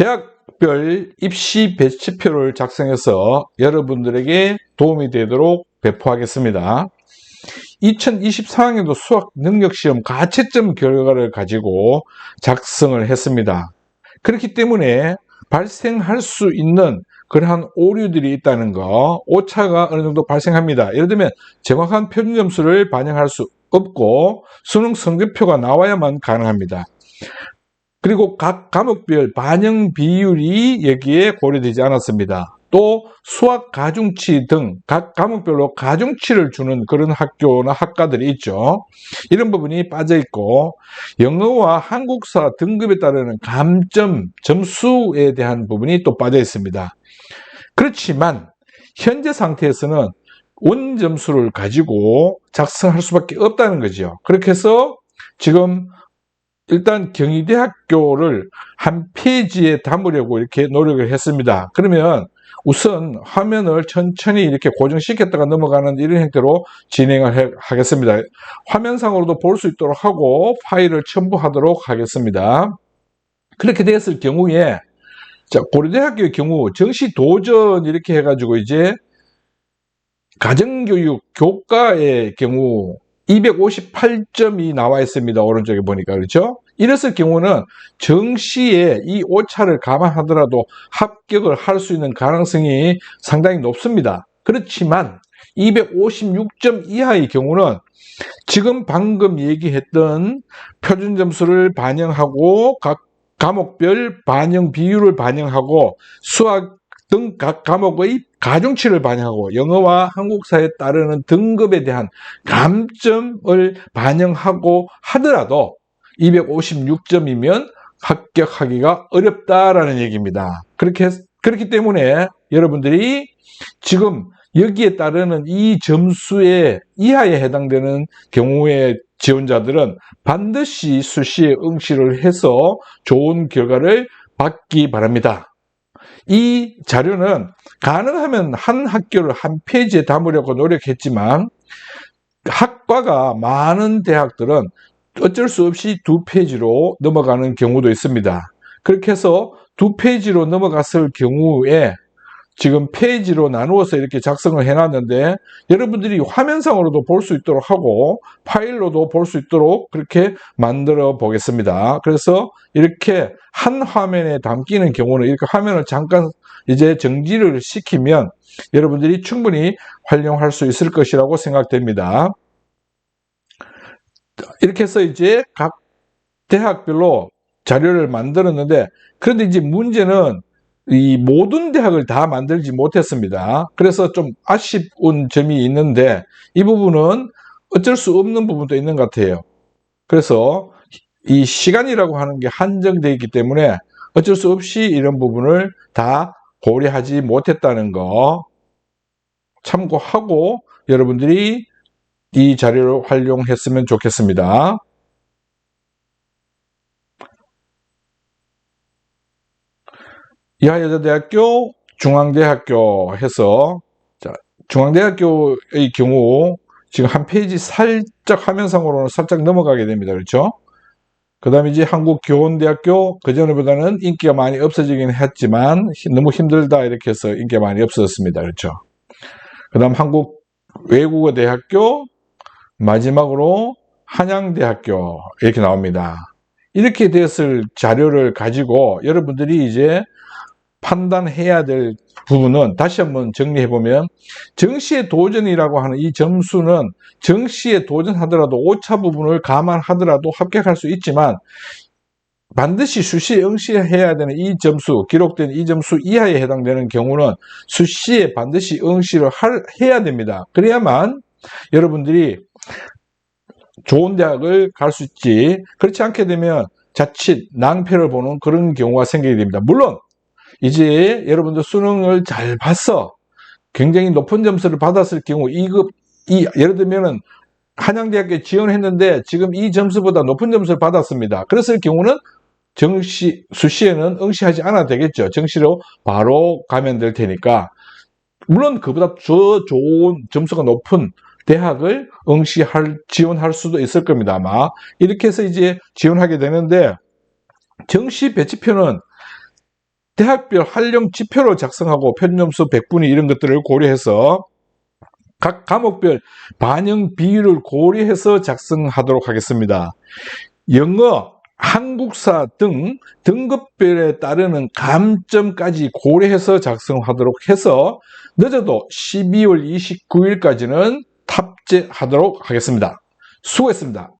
대학별 입시 배치표를 작성해서 여러분들에게 도움이 되도록 배포하겠습니다. 2024학년도 수학 능력시험 가채점 결과를 가지고 작성을 했습니다. 그렇기 때문에 발생할 수 있는 그러한 오류들이 있다는 거, 오차가 어느 정도 발생합니다. 예를 들면 정확한 표준 점수를 반영할 수 없고 수능 성적표가 나와야만 가능합니다. 그리고 각 과목별 반영 비율이 여기에 고려되지 않았습니다. 또 수학 가중치 등 각 과목별로 가중치를 주는 그런 학교나 학과들이 있죠. 이런 부분이 빠져 있고 영어와 한국사 등급에 따르는 감점 점수에 대한 부분이 또 빠져 있습니다. 그렇지만 현재 상태에서는 원 점수를 가지고 작성할 수밖에 없다는 거죠. 그렇게 해서 지금 일단 경희대학교를 한 페이지에 담으려고 이렇게 노력을 했습니다. 그러면 우선 화면을 천천히 이렇게 고정시켰다가 넘어가는 이런 형태로 진행을 해- 하겠습니다. 화면상으로도 볼 수 있도록 하고 파일을 첨부하도록 하겠습니다. 그렇게 됐을 경우에 자, 고려대학교의 경우 정시 도전 이렇게 해가지고 이제 가정교육 교과의 경우 258점이 나와 있습니다. 오른쪽에 보니까 그렇죠? 이랬을 경우는 정시에 이 오차를 감안하더라도 합격을 할 수 있는 가능성이 상당히 높습니다. 그렇지만 256점 이하의 경우는 지금 방금 얘기했던 표준 점수를 반영하고 각 과목별 반영 비율을 반영하고 수학 등 각 과목의 가중치를 반영하고 영어와 한국사에 따르는 등급에 대한 감점을 반영하고 하더라도 256점이면 합격하기가 어렵다라는 얘기입니다. 그렇게 했- 그렇기 때문에 여러분들이 지금 여기에 따르는 이 점수의 이하에 해당되는 경우의 지원자들은 반드시 수시에 응시를 해서 좋은 결과를 받기 바랍니다. 이 자료는 가능하면 한 학교를 한 페이지에 담으려고 노력했지만 학과가 많은 대학들은 어쩔 수 없이 두 페이지로 넘어가는 경우도 있습니다. 그렇게 해서 두 페이지로 넘어갔을 경우에 지금 페이지로 나누어서 이렇게 작성을 해놨는데 여러분들이 화면상으로도 볼 수 있도록 하고 파일로도 볼 수 있도록 그렇게 만들어 보겠습니다. 그래서 이렇게 한 화면에 담기는 경우는 이렇게 화면을 잠깐 이제 정지를 시키면 여러분들이 충분히 활용할 수 있을 것이라고 생각됩니다. 이렇게 해서 이제 각 대학별로 자료를 만들었는데 그런데 이제 문제는 이 모든 대학을 다 만들지 못했습니다. 그래서 좀 아쉬운 점이 있는데 이 부분은 어쩔 수 없는 부분도 있는 것 같아요. 그래서 이 시간이라고 하는 게 한정되어 있기 때문에 어쩔 수 없이 이런 부분을 다 고려하지 못했다는 거 참고하고 여러분들이 이 자료를 활용했으면 좋겠습니다. 이하여자대학교, 중앙대학교 해서 자, 중앙대학교의 경우 지금 한 페이지 살짝 화면상으로는 살짝 넘어가게 됩니다. 그렇죠? 그 다음에 이제 한국교원대학교 그전보다는 인기가 많이 없어지긴 했지만 히- 너무 힘들다 이렇게 해서 인기가 많이 없어졌습니다. 그렇죠? 그 다음 한국 외국어대학교 마지막으로 한양대학교 이렇게 나옵니다. 이렇게 됐을 자료를 가지고 여러분들이 이제 판단해야 될 부분은 다시 한번 정리해 보면 정시의 도전이라고 하는 이 점수는 정시에 도전하더라도 오차 부분을 감안하더라도 합격할 수 있지만 반드시 수시에 응시해야 되는 이 점수, 기록된 이 점수 이하에 해당되는 경우는 수시에 반드시 응시를 할- 해야 됩니다. 그래야만 여러분들이 좋은 대학을 갈 수 있지. 그렇지 않게 되면 자칫 낭패를 보는 그런 경우가 생기게 됩니다. 물론 이제 여러분들 수능을 잘 봤어. 굉장히 높은 점수를 받았을 경우 2급 이 예를 들면은 한양대학교에 지원했는데 지금 이 점수보다 높은 점수를 받았습니다. 그랬을 경우는 정시 수시에는 응시하지 않아도 되겠죠. 정시로 바로 가면 될 테니까 물론 그보다 더 좋은 점수가 높은 대학을 응시할 지원할 수도 있을 겁니다. 아마 이렇게 해서 이제 지원하게 되는데 정시 배치표는 대학별 활용 지표로 작성하고 편점수 100분위 이런 것들을 고려해서 각 과목별 반영 비율을 고려해서 작성하도록 하겠습니다. 영어, 한국사 등 등급별에 따르는 감점까지 고려해서 작성하도록 해서 늦어도 12월 29일까지는 탑재하도록 하겠습니다. 수고했습니다.